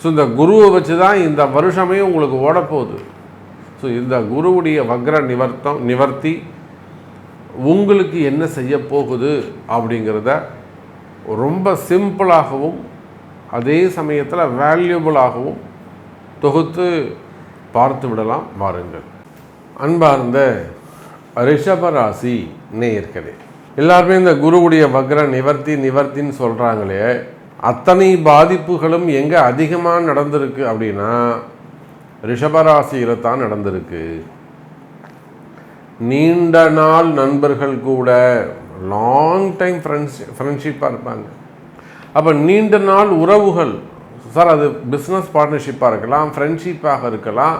So இந்த குருவை வச்சு தான் இந்த வருஷமே உங்களுக்கு ஓடப்போகுது. ஸோ இந்த குருவுடைய வக்ர நிவர்த்தம் நிவர்த்தி உங்களுக்கு என்ன செய்ய போகுது அப்படிங்கிறத ரொம்ப சிம்பிளாகவும் அதே சமயத்தில் வேல்யூபிளாகவும் தொகுத்து பார்த்து விடலாம் வாருங்கள். அன்பார்ந்த ரிஷபராசி நேயர்களே எல்லாருமே இந்த குருவுடைய வக்ர நிவர்த்தி நிவர்த்தின்னு சொல்கிறாங்களே அத்தனை பாதிப்புகளும் எங்கே அதிகமாக நடந்திருக்கு அப்படின்னா ரிஷபராசியில் தான் நடந்திருக்கு. நீண்ட நாள் நண்பர்கள் கூட லாங் டைம் ஃப்ரெண்ட்ஸ் ஃப்ரெண்ட்ஷிப்பாக இருப்பாங்க. அப்போ நீண்ட நாள் உறவுகள் சார் அது பிஸ்னஸ் பார்ட்னர்ஷிப்பாக இருக்கலாம் ஃப்ரெண்ட்ஷிப்பாக இருக்கலாம்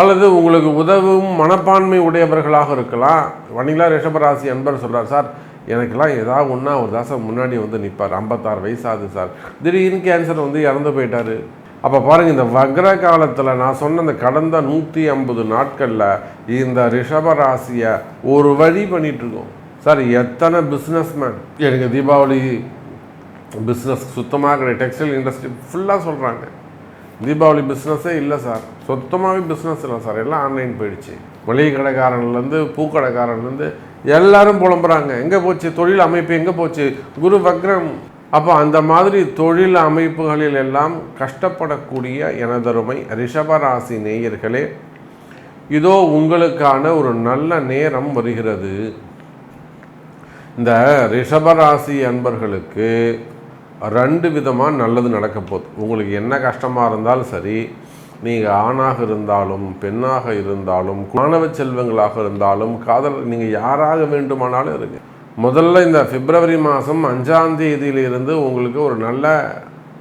அல்லது உங்களுக்கு உதவும் மனப்பான்மை உடையவர்களாக இருக்கலாம். வணிகளா ரிஷபராசி அன்பர் சொல்கிறார் சார் எனக்கெல்லாம் ஏதாவது ஒன்றா ஒரு தாசம் முன்னாடி வந்து நிற்பார் ஐம்பத்தாறு வயசாகுது சார். திடீர்னு கேன்சர் வந்து இறந்து போயிட்டார். அப்போ பாருங்கள் இந்த வக்ர காலத்தில் நான் சொன்ன இந்த கடந்த நூற்றி ஐம்பது நாட்களில் இந்த ரிஷபராசியை ஒரு வழி பண்ணிகிட்ருக்கோம் இருக்கோம். சார் எத்தனை பிஸ்னஸ்மேன் எனக்கு தீபாவளி பிஸ்னஸ் சுத்தமாக கிடையாது டெக்ஸ்டைல் இண்டஸ்ட்ரி ஃபுல்லாக சொல்கிறாங்க தீபாவளி பிஸ்னஸே இல்லை சார். சுத்தமாகவே பிஸ்னஸ் இல்லை சார். எல்லாம் ஆன்லைன் போயிடுச்சு. மளிகை கடைக்காரன்லேருந்து பூக்கடைக்காரன்லேருந்து எல்லாரும் புலம்புறாங்க. எங்கே போச்சு? தொழில் அமைப்பு எங்கே போச்சு? குரு வக்ரம். அப்போ அந்த மாதிரி தொழில் அமைப்புகளில் எல்லாம் கஷ்டப்படக்கூடிய எனதருமை ரிஷபராசி நேயர்களே இதோ உங்களுக்கான ஒரு நல்ல நேரம் வருகிறது. இந்த ரிஷபராசி அன்பர்களுக்கு ரெண்டு விதமாக நல்லது நடக்க போகுது உங்களுக்கு என்ன கஷ்டமாக இருந்தாலும் சரி நீங்கள் ஆணாக இருந்தாலும் பெண்ணாக இருந்தாலும் மாணவ செல்வங்களாக இருந்தாலும் காதல் நீங்கள் யாராக வேண்டுமானாலும் இருங்க. முதல்ல இந்த பிப்ரவரி மாதம் அஞ்சாம் தேதியிலிருந்து உங்களுக்கு ஒரு நல்ல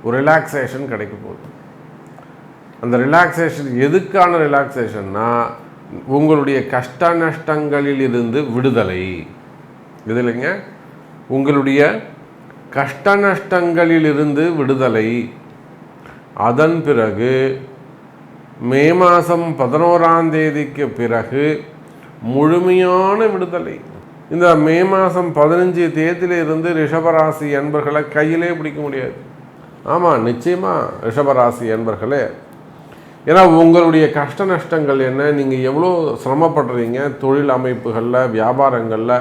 ஒரு ரிலாக்ஸேஷன் கிடைக்க போகுது. அந்த ரிலாக்ஸேஷன் எதுக்கான ரிலாக்ஸேஷன்னா உங்களுடைய கஷ்ட நஷ்டங்களில் இருந்து விடுதலை. இது இல்லைங்க? உங்களுடைய கஷ்ட நஷ்டங்களிலிருந்து விடுதலை. அதன் பிறகு மே மாதம் பதினோராம் தேதிக்கு பிறகு முழுமையான விடுதலை. இந்த மே மாதம் பதினஞ்சு தேதியிலிருந்து ரிஷபராசி என்பர்களை கையிலே பிடிக்க முடியாது. ஆமாம் நிச்சயமாக ரிஷபராசி என்பர்களே ஏன்னா உங்களுடைய கஷ்ட நஷ்டங்கள் என்ன? நீங்கள் எவ்வளோ சிரமப்படுறீங்க? தொழில் அமைப்புகளில் வியாபாரங்களில்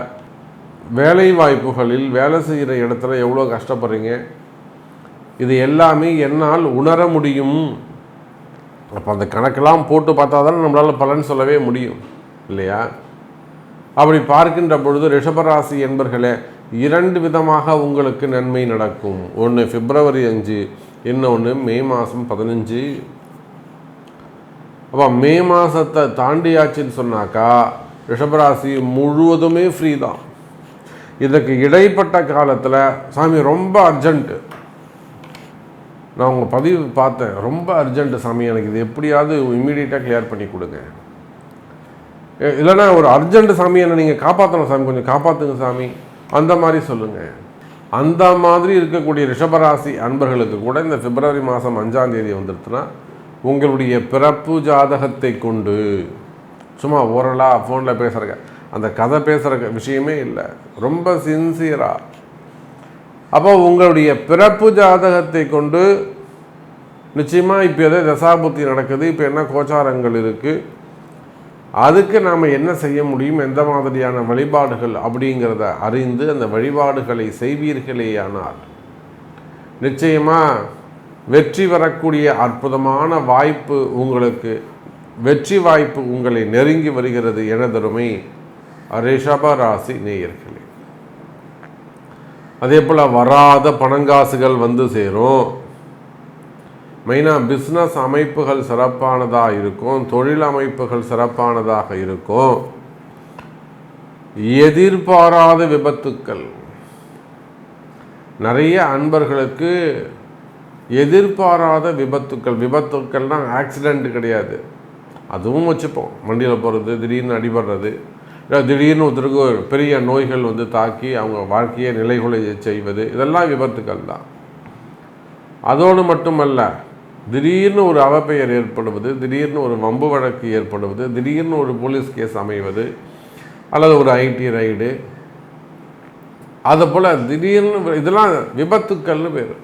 வேலை வாய்ப்புகளில் வேலை செய்கிற இடத்துல எவ்வளோ கஷ்டப்படுறீங்க? இது எல்லாமே என்னால் உணர முடியும். அப்போ அந்த கணக்கெல்லாம் போட்டு பார்த்தா தானே நம்மளால் பலன் சொல்லவே முடியும். இல்லையா? அப்படி பார்க்கின்ற பொழுது ரிஷபராசி என்பர்களே இரண்டு விதமாக உங்களுக்கு நன்மை நடக்கும். ஒன்று பிப்ரவரி அஞ்சு இன்னொன்று மே மாதம் பதினஞ்சு. அப்போ மே மாதத்தை தாண்டியாச்சுன்னு சொன்னாக்கா ரிஷபராசி முழுவதுமே ஃப்ரீ தான். இதுக்கு இடைப்பட்ட காலத்தில் சாமி ரொம்ப அர்ஜென்ட்டு நான் உங்கள் பதிவு பார்த்தேன். ரொம்ப அர்ஜென்ட்டு சாமி எனக்கு இது எப்படியாவது இம்மீடியட்டாக கிளியர் பண்ணி கொடுங்க. இல்லைனா ஒரு அர்ஜென்ட் சாமி என்னை நீங்கள் காப்பாற்றணும் சாமி கொஞ்சம் காப்பாற்றுங்க சாமி. அந்த மாதிரி சொல்லுங்கள் அந்த மாதிரி இருக்கக்கூடிய ரிஷபராசி அன்பர்களுக்கு கூட இந்த பிப்ரவரி மாதம் அஞ்சாம் தேதி வந்துடுச்சுன்னா உங்களுடைய பிறப்பு ஜாதகத்தை கொண்டு சும்மா ஓரலாக ஃபோனில் பேசுகிறக்க அந்த கதை பேசுகிற விஷயமே இல்லை. ரொம்ப சின்சியராக அப்போ உங்களுடைய பிறப்பு ஜாதகத்தை கொண்டு நிச்சயமாக இப்போ எதோ தசாபுத்தி நடக்குது இப்போ என்ன கோச்சாரங்கள் இருக்குது அதுக்கு நாம் என்ன செய்ய முடியும் எந்த மாதிரியான வழிபாடுகள் அப்படிங்கிறத அறிந்து அந்த வழிபாடுகளை செய்வீர்களேயானால் நிச்சயமாக வெற்றி வரக்கூடிய அற்புதமான வாய்ப்பு உங்களுக்கு வெற்றி வாய்ப்பு உங்களை நெருங்கி வருகிறது எனதருமை ரிஷபராசி நேயர்களே. அதே போல் வராத பணங்காசுகள் வந்து சேரும். மெயினாக பிஸ்னஸ் அமைப்புகள் சிறப்பானதாக இருக்கும். தொழில் அமைப்புகள் சிறப்பானதாக இருக்கும். எதிர்பாராத விபத்துக்கள். நிறைய அன்பர்களுக்கு எதிர்பாராத விபத்துக்கள். விபத்துக்கள்னால் ஆக்சிடெண்ட் கிடையாது. அதுவும் வச்சுப்போம். வண்டியில் போகிறது திடீர்னு அடிபடுறது. திடீர்னு ஒருத்தருக்கு ஒரு பெரிய நோய்கள் வந்து தாக்கி அவங்க வாழ்க்கையை நிலைகுலை செய்வது இதெல்லாம் விபத்துக்கள் தான். அதோடு மட்டுமல்ல திடீர்னு ஒரு அவப்பெயர் ஏற்படுவது திடீர்னு ஒரு வம்பு வழக்கு ஏற்படுவது திடீர்னு ஒரு போலீஸ் கேஸ் அமைவது அல்லது ஒரு ஐடி ரைடு அது போல் திடீர்னு இதெல்லாம் விபத்துக்கள்னு பேர்.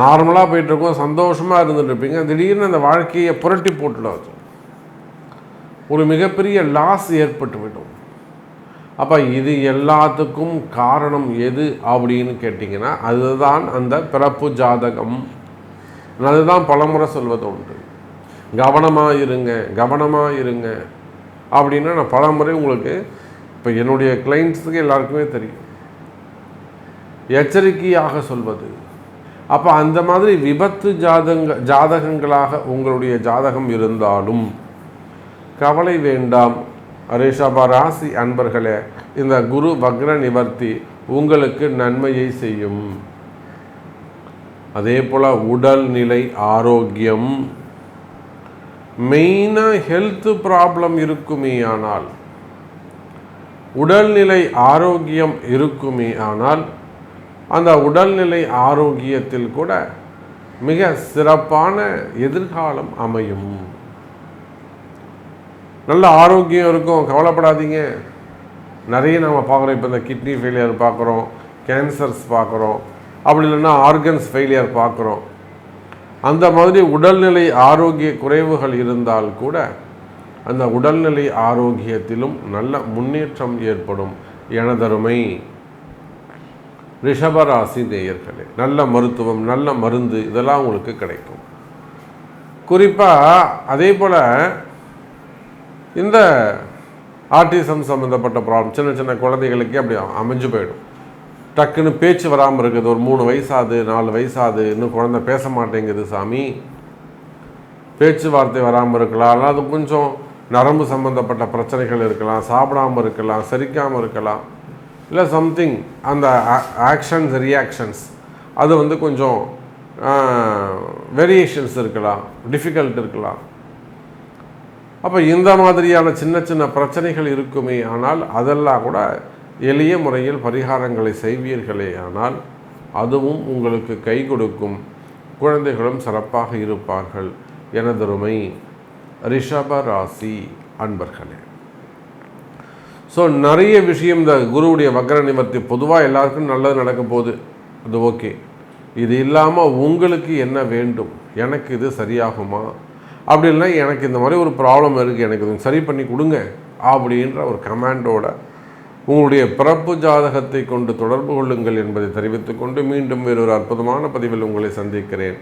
நார்மலாக போயிட்டுருக்கோம் சந்தோஷமாக இருந்துட்டு இருப்பீங்க திடீர்னு அந்த வாழ்க்கையை புரட்டி போட்டுடும் ஒரு மிகப்பெரிய லாஸ் ஏற்பட்டுவிடும் அப்போ இது எல்லாத்துக்கும் காரணம் எது அப்படின்னு கேட்டிங்கன்னா அதுதான் அந்த பிறப்பு ஜாதகம். அதுதான் பலமுறை சொல்வது உண்டு. கவனமாக இருங்க கவனமாக இருங்க அப்படின்னா நான் பலமுறை உங்களுக்கு இப்போ என்னுடைய கிளைண்ட்ஸுக்கு எல்லாருக்குமே தெரியும். எச்சரிக்கையாக சொல்வது. அப்போ அந்த மாதிரி விபத்து ஜாதங்க ஜாதகங்களாக உங்களுடைய ஜாதகம் இருந்தாலும் கவலை வேண்டாம். ரிஷப ராசி அன்பர்களே இந்த குரு வக்ர நிவர்த்தி உங்களுக்கு நன்மையை செய்யும். அதே போல் உடல்நிலை ஆரோக்கியம். மெயினாக ஹெல்த் ப்ராப்ளம் இருக்குமே ஆனால் உடல்நிலை ஆரோக்கியம் இருக்குமே ஆனால் அந்த உடல்நிலை ஆரோக்கியத்தில் கூட மிக சிறப்பான எதிர்காலம் அமையும். நல்ல ஆரோக்கியம் இருக்கும். கவலைப்படாதீங்க. நிறைய நம்ம பார்க்குறோம். இப்போ இந்த கிட்னி ஃபெயிலியர் பார்க்குறோம். கேன்சர்ஸ் பார்க்குறோம். அப்படி இல்லைன்னா ஆர்கன்ஸ் ஃபெயிலியர் பார்க்குறோம். அந்த மாதிரி உடல்நிலை ஆரோக்கிய குறைவுகள் இருந்தால் கூட அந்த உடல்நிலை ஆரோக்கியத்திலும் நல்ல முன்னேற்றம் ஏற்படும். எனதருமை ரிஷபராசி நேயர்களே நல்ல மருத்துவம் நல்ல மருந்து இதெல்லாம் உங்களுக்கு கிடைக்கும். குறிப்பாக அதே போல் இந்த ஆர்டிசம் சம்மந்தப்பட்ட ப்ராப்ளம் சின்ன சின்ன குழந்தைகளுக்கே அப்படி அமைஞ்சு போயிடும். டக்குன்னு பேச்சு வராமல் இருக்குது. ஒரு மூணு வயசாது நாலு வயசாது இன்னும் குழந்தை பேச மாட்டேங்குது சாமி. பேச்சுவார்த்தை வராமல் இருக்கலாம். அல்லது கொஞ்சம் நரம்பு சம்மந்தப்பட்ட பிரச்சனைகள் இருக்கலாம். சாப்பிடாமல் இருக்கலாம். செரிக்காமல் இருக்கலாம். இல்லை சம்திங் அந்த ஆக்ஷன்ஸ் ரியாக்ஷன்ஸ் அது வந்து கொஞ்சம் வேரியேஷன்ஸ் இருக்கலாம். டிஃபிகல்ட் இருக்கலாம். அப்போ இந்த மாதிரியான சின்ன சின்ன பிரச்சனைகள் இருக்குமே ஆனால் அதெல்லாம் கூட எளிய முறையில் பரிகாரங்களை செய்வீர்களே ஆனால் அதுவும் உங்களுக்கு கை கொடுக்கும். குழந்தைகளும் சிறப்பாக இருப்பார்கள். எனதுருமை ரிஷப ராசி அன்பர்களே. ஸோ நிறைய விஷயம் இந்த குருவுடைய வக்ர நிவர்த்தி பொதுவாக எல்லாருக்கும் நல்லது நடக்க போகுது. அது ஓகே. இது இல்லாமல் உங்களுக்கு என்ன வேண்டும்? எனக்கு இது சரியாகுமா? அப்படி இல்லை எனக்கு இந்த மாதிரி ஒரு ப்ராப்ளம் இருக்குது எனக்கு இது சரி பண்ணி கொடுங்க அப்படின்ற ஒரு கமாண்டோட உங்களுடைய பிறப்பு ஜாதகத்தை கொண்டு தொடர்பு கொள்ளுங்கள் என்பதை தெரிவித்துக்கொண்டு மீண்டும் வேறொரு அற்புதமான பதிவில் உங்களை சந்திக்கிறேன்.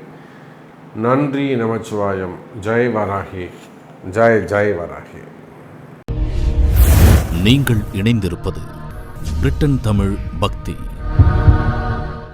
நன்றி நமச்சிவாயம். ஜெய் வராகி. ஜெய் ஜெய் வராகி. நீங்கள் இணைந்திருப்பது பிரிட்டன் தமிழ் பக்தி.